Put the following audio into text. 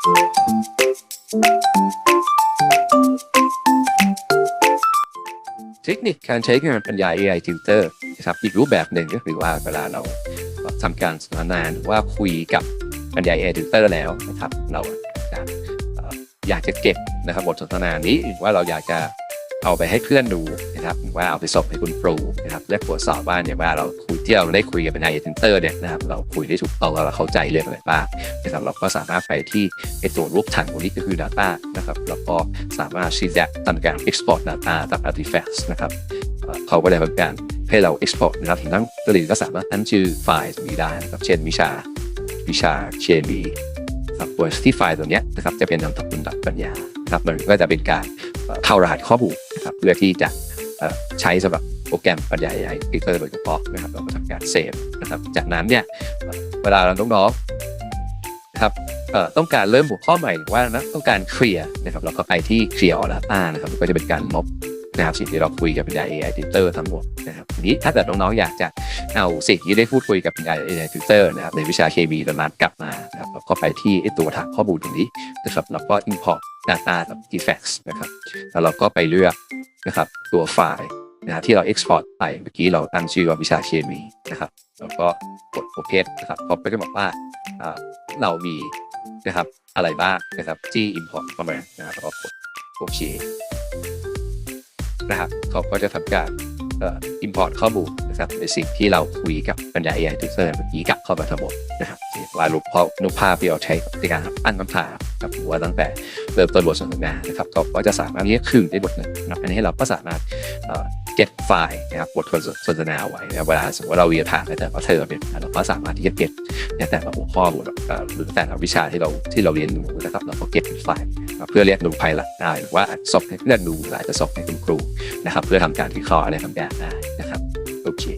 เทคนิคการใช้งานปัญญา AI tutor นะครับอีกรูปแบบหนึ่งก็คือว่าเวลาเราทำการสนทนาหรือว่าคุยกับปัญญา AI tutor แล้วนะครับ เราจะเอ่ออยากจะเก็บนะครับบทสนทนานี้หรือว่าเราอยากจะ เอาไปให้เพื่อนดูนะครับหรือว่าเอาไปส่งให้คุณครูนะครับและตรวจสอบว่าเนี่ยว่าเราคุยที่เราได้คุยกับปัญญา AI tutor เนี่ยนะครับเราคุยได้ถูกต้องแล้วเราเข้าใจเรื่องอะไรบ้างนะครับเราก็สามารถไปที่ไอตัวรูปถังตรงนี้ก็คือ Data นะครับแล้วก็สามารถที่จะทำการ export data จาก artifacts นะครับเขาก็ได้ทำการให้เรา export นะครับทั้งผลิตก็สามารถตั้งชื่อไฟล์ตรงนี้ได้นะครับเช่นวิชาวิชาเคมีครับตัวที่ไฟล์ตัวเนี้ยนะครับจะเป็นนามสกุลดับปัญญาครับมันก็จะเป็นการเข้ารหัสข้อมูล นะครับเพื่อที่จะใช้สำหรับโปรแกรมปัญญา AI ฟิเตอร์โดยเฉพาะนะครับเราก็ทำการเซฟนะครับจากนั้นเนี่ยเวลาเราน้องๆครับเอ่อต้องการเริ่มหัวข้อใหม่ว่านะต้องการเคลียร์นะครับเราก็ไปที่ clear all data นะครับก็จะเป็นการลบนะครับสิ่งที่เราคุยกับปัญญา AI tutor ทั้งหมดนะครับทีนี้ถ้าเกิดน้องๆอยากจะเอาสิ่งที่ได้พูดคุยกับปัญญา AI tutor นะครับในวิชาเคมีตรงนั้นกลับมานะครับเราก็ไปที่ตัวฐานข้อมูลตรงนี้นะครับแล้วก็ import data กับ artifacts นะครับ แล้วเราก็ไปเลือกนะครับตัวไฟล์นะที่เรา export ไป เมื่อกี้เราตั้งชื่อว่าวิชาเคมีนะครับแล้วก็กด open นะครับเขาก็จะบอกว่าเรามีนะครับอะไรบ้างนะครับที่ import เข้ามานะครับแล้วก็กดโอเคนะครับเขาก็จะทำการอ่อ import ข้อมูล นะครับในสิ่งที่เราคุยกับปัญญา AI tutor เมื่อกี้กลับเข้ามาทั้งหมดนะครับวาดรูปภาพรูปภาพที่เราใช้ในการตั้งคำถามกับหัวตั้งแต่เริ่มต้นบทสนทนานะครับก็จะสามารถที่จะคืนได้บทหนึ่งนะครับอันนี้เราก็สามารถเก็บไฟล์นะครับบทสนทนาเอาไว้นะเวลาสมมติว่าเราเรียนผ่านแต่ละเทอมเนี่ยเราก็สามารถที่จะเก็บในแต่ละหัวข้อบทหรือแต่ละวิชาที่เราที่เราเรียนรู้นะครับเราก็เก็บเป็นไฟล์เพื่อเรียนรู้ภายหลังได้หรือว่าส่งให้เพื่อนดูหรืออาจจะส่งให้คุณครูนะครับเพื่อทำการวิเคราะห์อะไรทำแบบได้นะครับ OK.